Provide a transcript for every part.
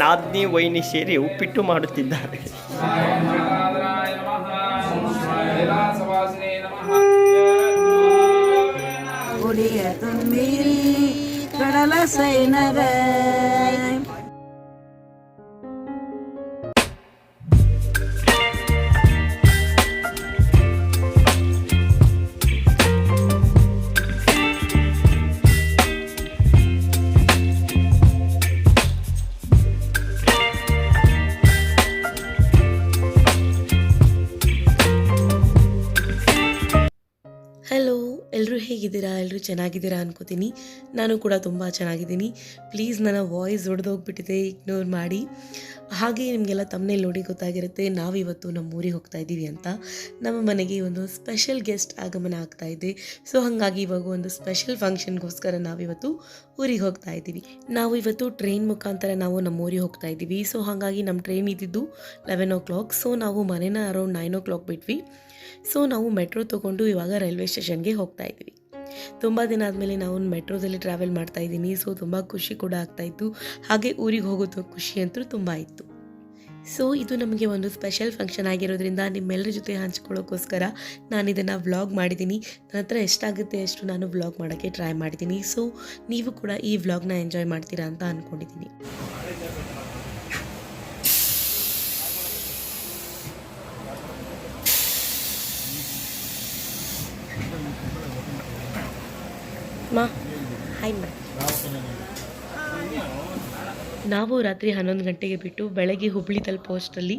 ನಾದ್ನಿ ವೈನಿ ಸೇರಿ ಉಪ್ಪಿಟ್ಟು ಮಾಡುತ್ತಿದ್ದಾರೆ. ಕಡಲ ಸೈನಗ ಹೇಗಿದ್ದೀರಾ? ಎಲ್ಲರೂ ಚೆನ್ನಾಗಿದ್ದೀರಾ ಅನ್ಕೋತೀನಿ. ನಾನು ಕೂಡ ತುಂಬ ಚೆನ್ನಾಗಿದ್ದೀನಿ. ಪ್ಲೀಸ್ ನನ್ನ ವಾಯ್ಸ್ ಹೊಡೆದೋಗ್ಬಿಟ್ಟಿದೆ ಇಗ್ನೋರ್ ಮಾಡಿ. ಹಾಗೆ ನಿಮಗೆಲ್ಲ ತಮ್ಮನೆ ನೋಡಿ ಗೊತ್ತಾಗಿರುತ್ತೆ, ನಾವಿವತ್ತು ನಮ್ಮ ಊರಿಗೆ ಹೋಗ್ತಾ ಇದ್ದೀವಿ ಅಂತ. ನಮ್ಮ ಮನೆಗೆ ಒಂದು ಸ್ಪೆಷಲ್ ಗೆಸ್ಟ್ ಆಗಮನ ಆಗ್ತಾ ಇದೆ. ಸೊ ಹಾಗಾಗಿ ಇವಾಗ ಒಂದು ಸ್ಪೆಷಲ್ ಫಂಕ್ಷನ್ಗೋಸ್ಕರ ನಾವಿವತ್ತು ಊರಿಗೆ ಹೋಗ್ತಾ ಇದ್ದೀವಿ. ನಾವು ಇವತ್ತು ಟ್ರೈನ್ ಮುಖಾಂತರ ನಾವು ನಮ್ಮ ಊರಿಗೆ ಹೋಗ್ತಾ ಇದ್ದೀವಿ. ಸೊ ಹಾಗಾಗಿ ನಮ್ಮ ಟ್ರೈನ್ ಇದ್ದಿದ್ದು ಲೆವೆನ್ ಓ ಕ್ಲಾಕ್ ಸೊ ನಾವು ಮನೇನ ಅರೌಂಡ್ ನೈನ್ ಓ ಕ್ಲಾಕ್ ಬಿಟ್ವಿ. ಸೊ ನಾವು ಮೆಟ್ರೋ ತೊಗೊಂಡು ಇವಾಗ ರೈಲ್ವೆ ಸ್ಟೇಷನ್ಗೆ ಹೋಗ್ತಾ ಇದ್ವಿ ತುಂಬ ದಿನ ಆದಮೇಲೆ ನಾವು ಮೆಟ್ರೋದಲ್ಲಿ ಟ್ರಾವೆಲ್ ಮಾಡ್ತಾ ಇದ್ದೀನಿ. ಸೊ ತುಂಬ ಖುಷಿ ಕೂಡ ಆಗ್ತಾಯಿತ್ತು ಹಾಗೆ ಊರಿಗೆ ಹೋಗೋದು ಖುಷಿ ಅಂತೂ ತುಂಬ ಇತ್ತು. ಸೊ ಇದು ನಮಗೆ ಒಂದು ಸ್ಪೆಷಲ್ ಫಂಕ್ಷನ್ ಆಗಿರೋದ್ರಿಂದ ನಿಮ್ಮೆಲ್ಲರ ಜೊತೆ ಹಂಚ್ಕೊಳ್ಳೋಕ್ಕೋಸ್ಕರ ನಾನು ಇದನ್ನು ವ್ಲಾಗ್ ಮಾಡಿದ್ದೀನಿ. ನನ್ನ ಹತ್ರ ಎಷ್ಟಾಗುತ್ತೆ ಅಷ್ಟು ನಾನು ವ್ಲಾಗ್ ಮಾಡೋಕ್ಕೆ ಟ್ರೈ ಮಾಡಿದ್ದೀನಿ ಸೊ ನೀವು ಕೂಡ ಈ ವ್ಲಾಗ್ನ ಎಂಜಾಯ್ ಮಾಡ್ತೀರಾ ಅಂತ ಅಂದ್ಕೊಂಡಿದ್ದೀನಿ ಮಾ, ಹಾಯ್ ಮಾ. ನಾವು ರಾತ್ರಿ ಹನ್ನೊಂದು ಗಂಟೆಗೆ ಬಿಟ್ಟು ಬೆಳಗ್ಗೆ ಹುಬ್ಳಿ ತಲುಪೋಷ್ಟರಲ್ಲಿ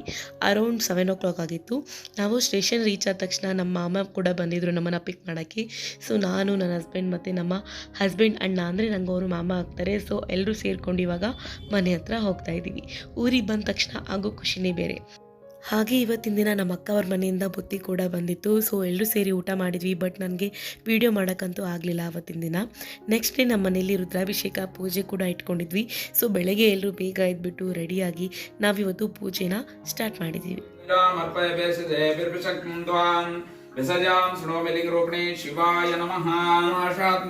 ಅರೌಂಡ್ ಸೆವೆನ್ ಓ ಕ್ಲಾಕ್ ಆಗಿತ್ತು. ನಾವು ಸ್ಟೇಷನ್ ರೀಚ್ ಆದ ತಕ್ಷಣ ನಮ್ಮ ಮಾಮ ಕೂಡ ಬಂದಿದ್ದರು ನಮ್ಮನ್ನು ಪಿಕ್ ಮಾಡೋಕ್ಕೆ. ಸೊ ನಾನು, ನನ್ನ ಹಸ್ಬೆಂಡ್ ಮತ್ತು ನಮ್ಮ ಹಸ್ಬೆಂಡ್ ಅಣ್ಣ ಅಂದರೆ ನಂಗೆ ಅವರು ಮಾಮ ಆಗ್ತಾರೆ. ಸೊ ಎಲ್ಲರೂ ಸೇರ್ಕೊಂಡು ಇವಾಗ ಮನೆ ಹತ್ರ ಹೋಗ್ತಾ ಇದ್ದೀವಿ. ಊರಿಗೆ ಬಂದ ತಕ್ಷಣ ಆಗೋ ಖುಷಿನೇ ಬೇರೆ. ಹಾಗೆ ಇವತ್ತಿನ ದಿನ ನಮ್ಮ ಅಕ್ಕವ್ರ ಮನೆಯಿಂದ ಬುತ್ತಿ ಕೂಡ ಬಂದಿತ್ತು. ಸೊ ಎಲ್ಲರೂ ಸೇರಿ ಊಟ ಮಾಡಿದ್ವಿ ಬಟ್ ನನಗೆ ವಿಡಿಯೋ ಮಾಡೋಕ್ಕಂತೂ ಆಗಲಿಲ್ಲ ಅವತ್ತಿನ ದಿನ. ನೆಕ್ಸ್ಟ್ ಡೇ ನಮ್ಮ ಮನೆಯಲ್ಲಿ ರುದ್ರಾಭಿಷೇಕ ಪೂಜೆ ಕೂಡ ಇಟ್ಕೊಂಡಿದ್ವಿ. ಸೊ ಬೆಳಗ್ಗೆ ಎಲ್ಲರೂ ಬೇಗ ಎದ್ಬಿಟ್ಟು ರೆಡಿಯಾಗಿ ನಾವಿವತ್ತು ಪೂಜೆನ ಸ್ಟಾರ್ಟ್ ಮಾಡಿದ್ದೀವಿ. ಶಿವಾಯ ನಮಃ. ಆಶಾತ್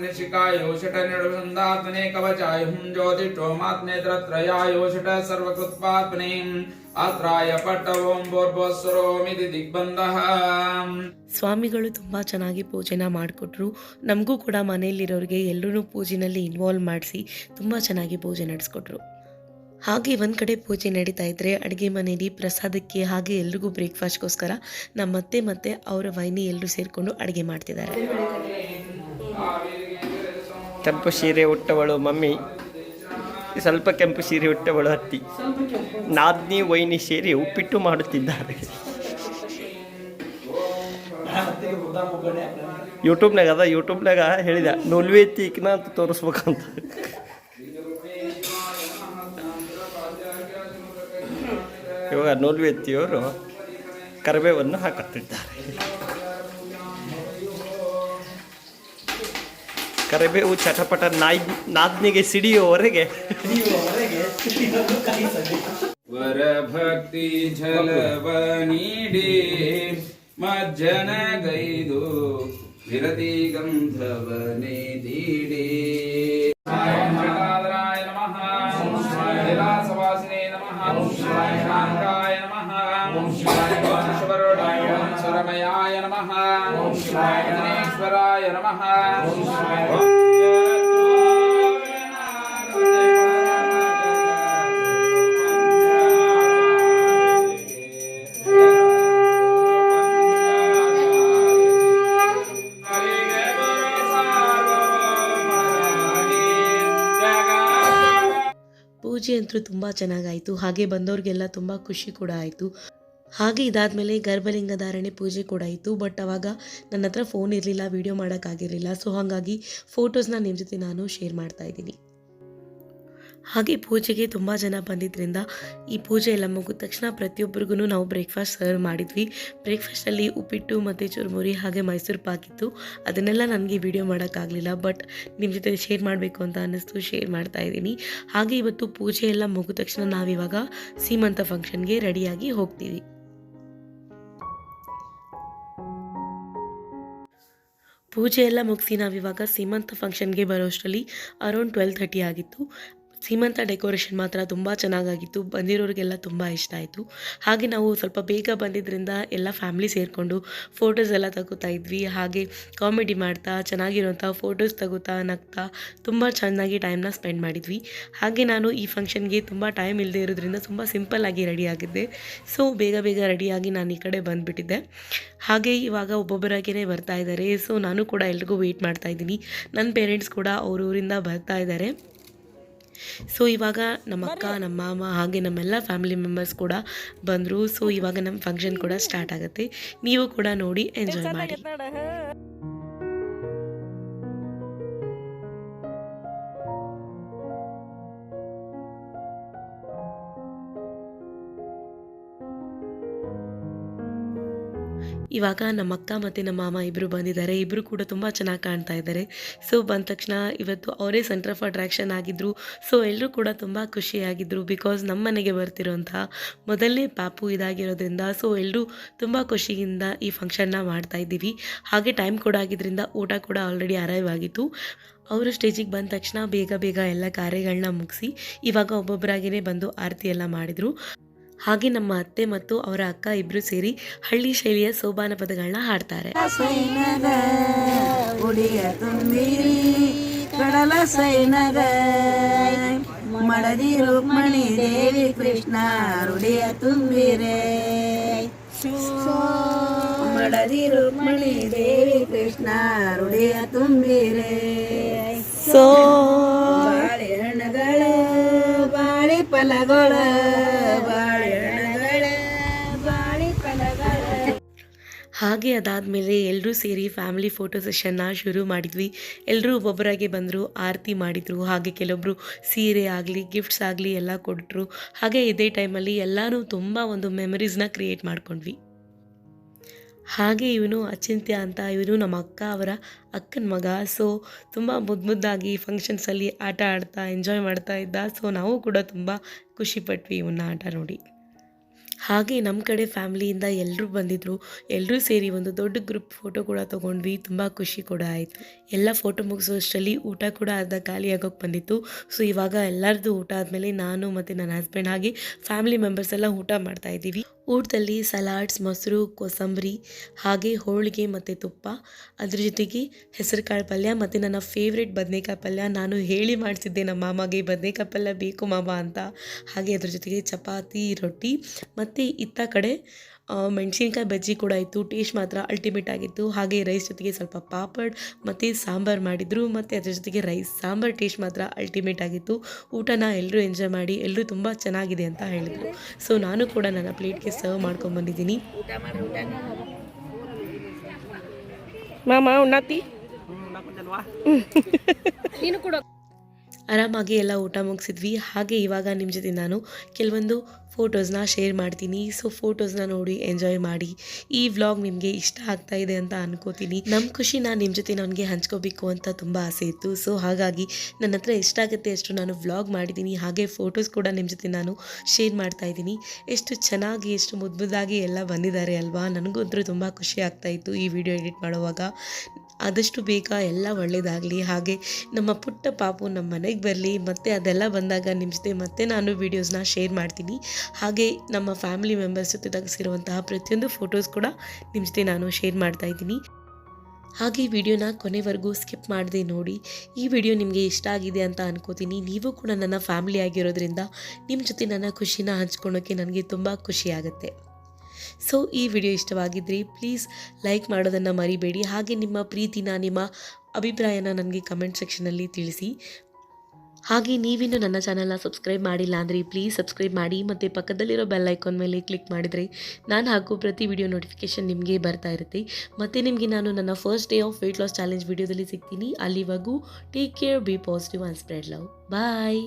ಅತ್ರಾಯ ಪಟ್ಟ ಓಂ ಬೋರ್ಬೋಸ್ವರೋಮಿತಿ ದಿಗ್ಬಂಧಃ. ಸ್ವಾಮಿಗಳು ತುಂಬ ಚೆನ್ನಾಗಿ ಪೂಜೆನ ಮಾಡಿಕೊಟ್ರು. ನಮಗೂ ಕೂಡ ಮನೆಯಲ್ಲಿರೋರಿಗೆ ಎಲ್ಲರೂ ಪೂಜೆನಲ್ಲಿ ಇನ್ವಾಲ್ವ್ ಮಾಡಿಸಿ ತುಂಬ ಚೆನ್ನಾಗಿ ಪೂಜೆ ನಡೆಸ್ಕೊಟ್ರು. ಹಾಗೆ ಒಂದು ಕಡೆ ಪೂಜೆ ನಡೀತಾ ಇದ್ದರೆ ಅಡುಗೆ ಮನೆಯಲ್ಲಿ ಪ್ರಸಾದಕ್ಕೆ ಹಾಗೆ ಎಲ್ರಿಗೂ ಬ್ರೇಕ್ಫಾಸ್ಟ್ಗೋಸ್ಕರ ನಮ್ಮ ಮತ್ತೆ ಮತ್ತೆ ಅವರ ವೈನಿ ಎಲ್ಲರೂ ಸೇರಿಕೊಂಡು ಅಡುಗೆ ಮಾಡ್ತಿದ್ದಾರೆ. ತಪ್ಪು ಸೀರೆ ಉಟ್ಟವಳು ಮಮ್ಮಿ. ಸ್ವಲ್ಪ ಕೆಂಪು ಸೀರೆ ಉಟ್ಟವಳು ಹತ್ತಿ. ನಾದ್ನಿ ವೈನಿ ಸೇರಿ ಉಪ್ಪಿಟ್ಟು ಮಾಡುತ್ತಿದ್ದಾರೆ. ಯೂಟ್ಯೂಬ್ನಾಗ ಅದ, ಯೂಟ್ಯೂಬ್ನಾಗ ಹೇಳಿದ, ನೊಲ್ವಿ ಎತ್ತಿ ಇಕ್ನ ಅಂತ ತೋರಿಸ್ಬೇಕಂತ. ಇವಾಗ ನೊಲ್ವಿ ಎತ್ತಿಯವರು ಕರಿಬೇವನ್ನು ಹಾಕುತ್ತಿದ್ದಾರೆ. ಕರಿಬೇವು ಚಟಪಟ ನಾಯ್ ನಾದ್ನಿಗೆ ಸಿಡಿಯುವವರೆಗೆ. ವರ ಭಕ್ತಿ ಝಲವ ನೀಡಿ ಮಜ್ಜನ ಗೈದು ವಿರತಿ ಗಂಧವನೆ ದೀಡಿ. ಪೂಜೆ ಅಂತೂ ತುಂಬ ಚೆನ್ನಾಗಾಯಿತು. ಹಾಗೆ ಬಂದವ್ರಿಗೆಲ್ಲ ತುಂಬ ಖುಷಿ ಕೂಡ ಆಯಿತು. ಹಾಗೆ ಇದಾದಮೇಲೆ ಗರ್ಭಲಿಂಗ ಧಾರಣೆ ಪೂಜೆ ಕೂಡ ಇತ್ತು ಬಟ್ ಅವಾಗ ನನ್ನ ಹತ್ರ ಫೋನ್ ಇರಲಿಲ್ಲ ವೀಡಿಯೋ ಮಾಡೋಕ್ಕಾಗಿರಲಿಲ್ಲ ಸೊ ಹಾಗಾಗಿ ಫೋಟೋಸ್ನ ನಿಮ್ಮ ಜೊತೆ ನಾನು ಶೇರ್ ಮಾಡ್ತಾ ಇದ್ದೀನಿ. ಹಾಗೆ ಪೂಜೆಗೆ ತುಂಬ ಜನ ಬಂದಿದ್ದರಿಂದ ಈ ಪೂಜೆ ಎಲ್ಲ ಮುಗಿದ ತಕ್ಷಣ ಪ್ರತಿಯೊಬ್ಬರಿಗೂ ನಾವು ಬ್ರೇಕ್ಫಾಸ್ಟ್ ಸರ್ವ್ ಮಾಡಿದ್ವಿ. ಬ್ರೇಕ್ಫಾಸ್ಟಲ್ಲಿ ಉಪ್ಪಿಟ್ಟು ಮತ್ತು ಚುರುಮುರಿ ಹಾಗೆ ಮೈಸೂರು ಪಾಕಿತ್ತು ಅದನ್ನೆಲ್ಲ ನನಗೆ ವಿಡಿಯೋ ಮಾಡೋಕ್ಕಾಗಲಿಲ್ಲ ಬಟ್ ನಿಮ್ಮ ಜೊತೆ ಶೇರ್ ಮಾಡಬೇಕು ಅಂತ ಅನ್ನಿಸ್ತು ಶೇರ್ ಮಾಡ್ತಾ ಇದ್ದೀನಿ. ಹಾಗೆ ಇವತ್ತು ಪೂಜೆ ಎಲ್ಲ ಮುಗಿದ ತಕ್ಷಣ ನಾವಿವಾಗ ಸೀಮಂತ ಫಂಕ್ಷನ್ಗೆ ರೆಡಿಯಾಗಿ ಹೋಗ್ತೀವಿ. ಪೂಜೆ ಎಲ್ಲ ಮುಗಿಸಿ ನಾವಿವಾಗ ಸೀಮಂತ ಫಂಕ್ಷನ್ಗೆ ಬರೋಷ್ಟರಲ್ಲಿ ಅರೌಂಡ್ ಟ್ವೆಲ್ ಥರ್ಟಿ ಆಗಿತ್ತು. ಸೀಮಂತ ಡೆಕೋರೇಷನ್ ಮಾತ್ರ ತುಂಬ ಚೆನ್ನಾಗಾಗಿತ್ತು. ಬಂದಿರೋರಿಗೆಲ್ಲ ತುಂಬ ಇಷ್ಟ ಆಯಿತು. ಹಾಗೆ ನಾವು ಸ್ವಲ್ಪ ಬೇಗ ಬಂದಿದ್ದರಿಂದ ಎಲ್ಲ ಫ್ಯಾಮಿಲಿ ಸೇರಿಕೊಂಡು ಫೋಟೋಸ್ ಎಲ್ಲ ತಗೋತಾ ಇದ್ವಿ. ಹಾಗೆ ಕಾಮಿಡಿ ಮಾಡ್ತಾ ಚೆನ್ನಾಗಿರೋಂಥ ಫೋಟೋಸ್ ತಗೋತಾ, ನಗ್ತಾ ತುಂಬ ಚೆನ್ನಾಗಿ ಟೈಮ್ನ ಸ್ಪೆಂಡ್ ಮಾಡಿದ್ವಿ. ಹಾಗೆ ನಾನು ಈ ಫಂಕ್ಷನ್ಗೆ ತುಂಬ ಟೈಮ್ ಇಲ್ಲದೆ ಇರೋದ್ರಿಂದ ತುಂಬ ಸಿಂಪಲ್ಲಾಗಿ ರೆಡಿ ಆಗಿದ್ದೆ. ಸೊ ಬೇಗ ಬೇಗ ರೆಡಿಯಾಗಿ ನಾನು ಈ ಕಡೆ ಬಂದುಬಿಟ್ಟಿದ್ದೆ. ಹಾಗೆ ಇವಾಗ ಒಬ್ಬೊಬ್ಬರಾಗಿಯೇ ಬರ್ತಾ ಇದ್ದಾರೆ. ಸೊ ನಾನು ಕೂಡ ಎಲ್ರಿಗೂ ವೆಯ್ಟ್ ಮಾಡ್ತಾ ಇದ್ದೀನಿ. ನನ್ನ ಪೇರೆಂಟ್ಸ್ ಕೂಡ ಅವ್ರ ಊರಿಂದ ಬರ್ತಾ ಇದ್ದಾರೆ. ಸೊ ಇವಾಗ ನಮ್ಮ ಅಕ್ಕ ನಮ್ಮ ಮಾಮ ಹಾಗೆ ನಮ್ಮೆಲ್ಲ ಫ್ಯಾಮಿಲಿ ಮೆಂಬರ್ಸ್ ಕೂಡ ಬಂದರು. ಸೊ ಇವಾಗ ನಮ್ಮ ಫಂಕ್ಷನ್ ಕೂಡ ಸ್ಟಾರ್ಟ್ ಆಗುತ್ತೆ. ನೀವು ಕೂಡ ನೋಡಿ ಎಂಜಾಯ್ ಮಾಡಿ. ಇವಾಗ ನಮ್ಮ ಅಕ್ಕ ಮತ್ತು ನಮ್ಮ ಮಾಮ ಇಬ್ಬರು ಬಂದಿದ್ದಾರೆ. ಇಬ್ಬರು ಕೂಡ ತುಂಬ ಚೆನ್ನಾಗಿ ಕಾಣ್ತಾ ಇದ್ದಾರೆ. ಸೊ ಬಂದ ತಕ್ಷಣ ಇವತ್ತು ಅವರೇ ಸೆಂಟರ್ ಆಫ್ ಅಟ್ರಾಕ್ಷನ್ ಆಗಿದ್ದರು ಸೊ ಎಲ್ಲರೂ ಕೂಡ ತುಂಬ ಖುಷಿಯಾಗಿದ್ದರು ಬಿಕಾಸ್ ನಮ್ಮ ಮನೆಗೆ ಬರ್ತಿರೋಂತಹ ಮೊದಲನೇ ಪಾಪು ಇದಾಗಿರೋದ್ರಿಂದ ಸೊ ಎಲ್ಲರೂ ತುಂಬ ಖುಷಿಯಿಂದ ಈ ಫಂಕ್ಷನ್ನ ಮಾಡ್ತಾ ಇದ್ದೀವಿ. ಹಾಗೆ ಟೈಮ್ ಕೂಡ ಆಗಿದ್ದರಿಂದ ಊಟ ಕೂಡ ಆಲ್ರೆಡಿ ಅರೈವ್ ಆಗಿತ್ತು. ಅವರು ಸ್ಟೇಜಿಗೆ ಬಂದ ತಕ್ಷಣ ಬೇಗ ಬೇಗ ಎಲ್ಲ ಕಾರ್ಯಗಳನ್ನ ಮುಗಿಸಿ, ಇವಾಗ ಒಬ್ಬೊಬ್ಬರಾಗಿಯೇ ಬಂದು ಆರತಿ ಎಲ್ಲ ಮಾಡಿದರು. ಹಾಗೆ ನಮ್ಮ ಅತ್ತೆ ಮತ್ತು ಅವರ ಅಕ್ಕ ಇಬ್ಬರು ಸೇರಿ ಹಳ್ಳಿ ಶೈಲಿಯ ಸೋಬಾನ ಪದಗಳನ್ನ ಹಾಡ್ತಾರೆ. ಕಡಲ ಸೈನಗ ಮಡದಿ ರುಕ್ಮಣಿ ದೇವಿ ಕೃಷ್ಣ ರುಡಿಯ ತುಂಬಿರೆ. ಮಡದಿ ರುಕ್ಮಣಿ ದೇವಿ ಕೃಷ್ಣ ರುಡಿಯ ತುಂಬಿರೆ. ಬಾಳೆ ಬಾಳೆಹಣ್ಣುಗಳು ಬಾಳೆ ಫಲಗಳು ಹಾಗೆ ಅದಾದಮೇಲೆ ಎಲ್ಲರೂ ಸೇರಿ ಫ್ಯಾಮಿಲಿ ಫೋಟೋ ಸೆಷನ್ನ ಶುರು ಮಾಡಿದ್ವಿ. ಎಲ್ಲರೂ ಒಬ್ಬೊಬ್ಬರಾಗೆ ಬಂದರು, ಆರತಿ ಮಾಡಿದರು, ಹಾಗೆ ಕೆಲವೊಬ್ಬರು ಸೀರೆ ಆಗಲಿ ಗಿಫ್ಟ್ಸ್ ಆಗಲಿ ಎಲ್ಲ ಕೊಟ್ಟರು ಹಾಗೆ ಇದೇ ಟೈಮಲ್ಲಿ ಎಲ್ಲರೂ ತುಂಬ ಒಂದು ಮೆಮರೀಸ್ನ ಕ್ರಿಯೇಟ್ ಮಾಡ್ಕೊಂಡ್ವಿ. ಹಾಗೆ ಇವನು ಅಚಿಂತ್ಯ ಅಂತ ಇವನು ನಮ್ಮ ಅಕ್ಕ ಅವರ ಅಕ್ಕನ ಮಗ. ಸೊ ತುಂಬ ಮುದ್ದು ಮುದ್ದಾಗಿ ಫಂಕ್ಷನ್ಸಲ್ಲಿ ಆಟ ಆಡ್ತಾ ಎಂಜಾಯ್ ಮಾಡ್ತಾ ಇದ್ದ. ಸೊ ನಾವು ಕೂಡ ತುಂಬ ಖುಷಿಪಟ್ವಿ ಇವನ್ನ ಆಟ ನೋಡಿ. ಹಾಗೆ ನಮ್ಮ ಕಡೆ ಫ್ಯಾಮಿಲಿಯಿಂದ ಎಲ್ಲರೂ ಬಂದಿದ್ದರು ಎಲ್ಲರೂ ಸೇರಿ ಒಂದು ದೊಡ್ಡ ಗ್ರೂಪ್ ಫೋಟೋ ಕೂಡ ತೊಗೊಂಡ್ವಿ, ತುಂಬ ಖುಷಿ ಕೂಡ ಆಯಿತು. ಎಲ್ಲ ಫೋಟೋ ಮುಗಿಸೋಷ್ಟರಲ್ಲಿ ಊಟ ಕೂಡ ಅರ್ಧ ಖಾಲಿ ಆಗೋಕ್ಕೆ ಬಂದಿತ್ತು. ಸೊ, ಇವಾಗ ಎಲ್ಲರದ್ದು ಊಟ ಆದಮೇಲೆ ನಾನು ಮತ್ತು ನನ್ನ ಹಸ್ಬೆಂಡ್ ಹಾಗೆ ಫ್ಯಾಮಿಲಿ ಮೆಂಬರ್ಸ್ ಎಲ್ಲ ಊಟ ಮಾಡ್ತಾ ಇದ್ದೀವಿ. ಊಟದಲ್ಲಿ ಸಲಾಡ್ಸ್, ಮೊಸರು, ಕೋಸಂಬರಿ, ಹಾಗೆ ಹೋಳಿಗೆ ಮತ್ತು ತುಪ್ಪ. ಅದ್ರ ಜೊತೆಗೆ ಹೆಸರುಕಾಳು ಪಲ್ಯ ಮತ್ತು ನನ್ನ ಫೇವ್ರೆಟ್ ಬದನೇಕಾಯಿ ಪಲ್ಯ. ನಾನು ಹೇಳಿ ಮಾಡಿಸಿದ್ದೆ ನಮ್ಮ ಮಾಮಗೆ ಬದನೇಕಾಯಿ ಪಲ್ಯ ಬೇಕು ಮಾಮ ಅಂತ. ಹಾಗೆ ಅದ್ರ ಜೊತೆಗೆ ಚಪಾತಿ, ರೊಟ್ಟಿ ಮತ್ತು ಇತ್ತ ಕಡೆ ಮೆಣಸಿನ್ಕಾಯಿ ಬಜ್ಜಿ ಕೂಡ ಇತ್ತು ಟೇಸ್ಟ್ ಮಾತ್ರ ಅಲ್ಟಿಮೇಟ್ ಆಗಿತ್ತು. ಹಾಗೆ ರೈಸ್ ಜೊತೆಗೆ ಸ್ವಲ್ಪ ಪಾಪಡ್ ಮತ್ತು ಸಾಂಬಾರು ಮಾಡಿದರು. ಮತ್ತು ಅದ್ರ ಜೊತೆಗೆ ರೈಸ್ ಸಾಂಬಾರು ಟೇಸ್ಟ್ ಮಾತ್ರ ಅಲ್ಟಿಮೇಟ್ ಆಗಿತ್ತು. ಊಟನ ಎಲ್ಲರೂ ಎಂಜಾಯ್ ಮಾಡಿ ಎಲ್ಲರೂ ತುಂಬ ಚೆನ್ನಾಗಿದೆ ಅಂತ ಹೇಳಿದರು. ಸೊ ನಾನು ಕೂಡ ನನ್ನ ಪ್ಲೇಟ್ಗೆ ಸರ್ವ್ ಮಾಡ್ಕೊಂಬಂದಿದ್ದೀನಿ ಮಾಮ ಉಣ್ಣಾತಿ ಆರಾಮಾಗಿ ಎಲ್ಲ ಊಟ ಮುಗಿಸಿದ್ವಿ. ಹಾಗೆ ಇವಾಗ ನಿಮ್ಮ ಜೊತೆ ನಾನು ಕೆಲವೊಂದು ಫೋಟೋಸ್ನ ಶೇರ್ ಮಾಡ್ತೀನಿ. ಸೊ ಫೋಟೋಸ್ನ ನೋಡಿ ಎಂಜಾಯ್ ಮಾಡಿ. ಈ ವ್ಲಾಗ್ ನಿಮಗೆ ಇಷ್ಟ ಆಗ್ತಾ ಇದೆ ಅಂತ ಅನ್ಕೋತೀನಿ. ನಮ್ಮ ಖುಷಿನ ನಿಮ್ಮ ಜೊತೆ ನನಗೆ ಹಂಚ್ಕೋಬೇಕು ಅಂತ ತುಂಬ ಆಸೆ ಇತ್ತು. ಸೊ ಹಾಗಾಗಿ ನನ್ನ ಹತ್ರ ಎಷ್ಟಾಗುತ್ತೆ ಅಷ್ಟು ನಾನು ವ್ಲಾಗ್ ಮಾಡಿದ್ದೀನಿ. ಹಾಗೆ ಫೋಟೋಸ್ ಕೂಡ ನಿಮ್ಮ ಜೊತೆ ನಾನು ಶೇರ್ ಮಾಡ್ತಾ ಇದ್ದೀನಿ. ಎಷ್ಟು ಚೆನ್ನಾಗಿ, ಎಷ್ಟು ಮುದ್ದು ಮುದ್ದಾಗಿ ಎಲ್ಲ ಬಂದಿದ್ದಾರೆ ಅಲ್ವಾ? ನನಗಂತೂ ತುಂಬ ಖುಷಿ ಆಗ್ತಾ ಇತ್ತು ಈ ವಿಡಿಯೋ ಎಡಿಟ್ ಮಾಡುವಾಗ. ಆದಷ್ಟು ಬೇಗ ಎಲ್ಲ ಒಳ್ಳೆಯದಾಗಲಿ ಹಾಗೆ ನಮ್ಮ ಪುಟ್ಟ ಪಾಪು ನಮ್ಮ ಮನೆಗೆ ಬರಲಿ, ಮತ್ತು ಅದೆಲ್ಲ ಬಂದಾಗ ನಿಮ್ಮ ಜೊತೆ ಮತ್ತೆ ನಾನು ವೀಡಿಯೋಸ್ನ ಶೇರ್ ಮಾಡ್ತೀನಿ. ಹಾಗೆ ನಮ್ಮ ಫ್ಯಾಮಿಲಿ ಮೆಂಬರ್ಸ್ ಜೊತೆ ತೆಗೆಸಿರುವಂತಹ ಪ್ರತಿಯೊಂದು ಫೋಟೋಸ್ ಕೂಡ ನಿಮ್ಮ ಜೊತೆ ನಾನು ಶೇರ್ ಮಾಡ್ತಾ ಇದ್ದೀನಿ. ಹಾಗೆ ವಿಡಿಯೋನ ಕೊನೆವರೆಗೂ ಸ್ಕಿಪ್ ಮಾಡದೆ ನೋಡಿ. ಈ ವಿಡಿಯೋ ನಿಮಗೆ ಇಷ್ಟ ಆಗಿದೆ ಅಂತ ಅನ್ಕೋತೀನಿ. ನೀವು ಕೂಡ ನನ್ನ ಫ್ಯಾಮಿಲಿ ಆಗಿರೋದ್ರಿಂದ ನಿಮ್ಮ ಜೊತೆ ನನ್ನ ಖುಷಿನ ಹಂಚ್ಕೊಳ್ಳೋಕ್ಕೆ ನನಗೆ ತುಂಬ ಖುಷಿ ಆಗುತ್ತೆ. ಸೊ ಈ ವಿಡಿಯೋ ಇಷ್ಟವಾಗಿದ್ದರೆ ಪ್ಲೀಸ್ ಲೈಕ್ ಮಾಡೋದನ್ನು ಮರಿಬೇಡಿ. ಹಾಗೆ ನಿಮ್ಮ ಪ್ರೀತಿನ, ನಿಮ್ಮ ಅಭಿಪ್ರಾಯನ ನನಗೆ ಕಮೆಂಟ್ ಸೆಕ್ಷನಲ್ಲಿ ತಿಳಿಸಿ. ಹಾಗೆ ನೀವಿನ್ನು ನನ್ನ ಚಾನಲ್ನ ಸಬ್ಸ್ಕ್ರೈಬ್ ಮಾಡಿಲ್ಲ ಅಂದರೆ ಪ್ಲೀಸ್ ಸಬ್ಸ್ಕ್ರೈಬ್ ಮಾಡಿ. ಮತ್ತು ಪಕ್ಕದಲ್ಲಿರೋ ಬೆಲ್ ಐಕಾನ್ ಮೇಲೆ ಕ್ಲಿಕ್ ಮಾಡಿದರೆ ನಾನು ಹಾಕೋ ಪ್ರತಿ ವಿಡಿಯೋ ನೋಟಿಫಿಕೇಷನ್ ನಿಮಗೆ ಬರ್ತಾ ಇರುತ್ತೆ. ಮತ್ತು ನಿಮಗೆ ನಾನು ನನ್ನ first day of weight loss challenge ವಿಡಿಯೋದಲ್ಲಿ ಸಿಗ್ತೀನಿ. ಅಲ್ಲಿವಾಗೂ take care be positive and spread love bye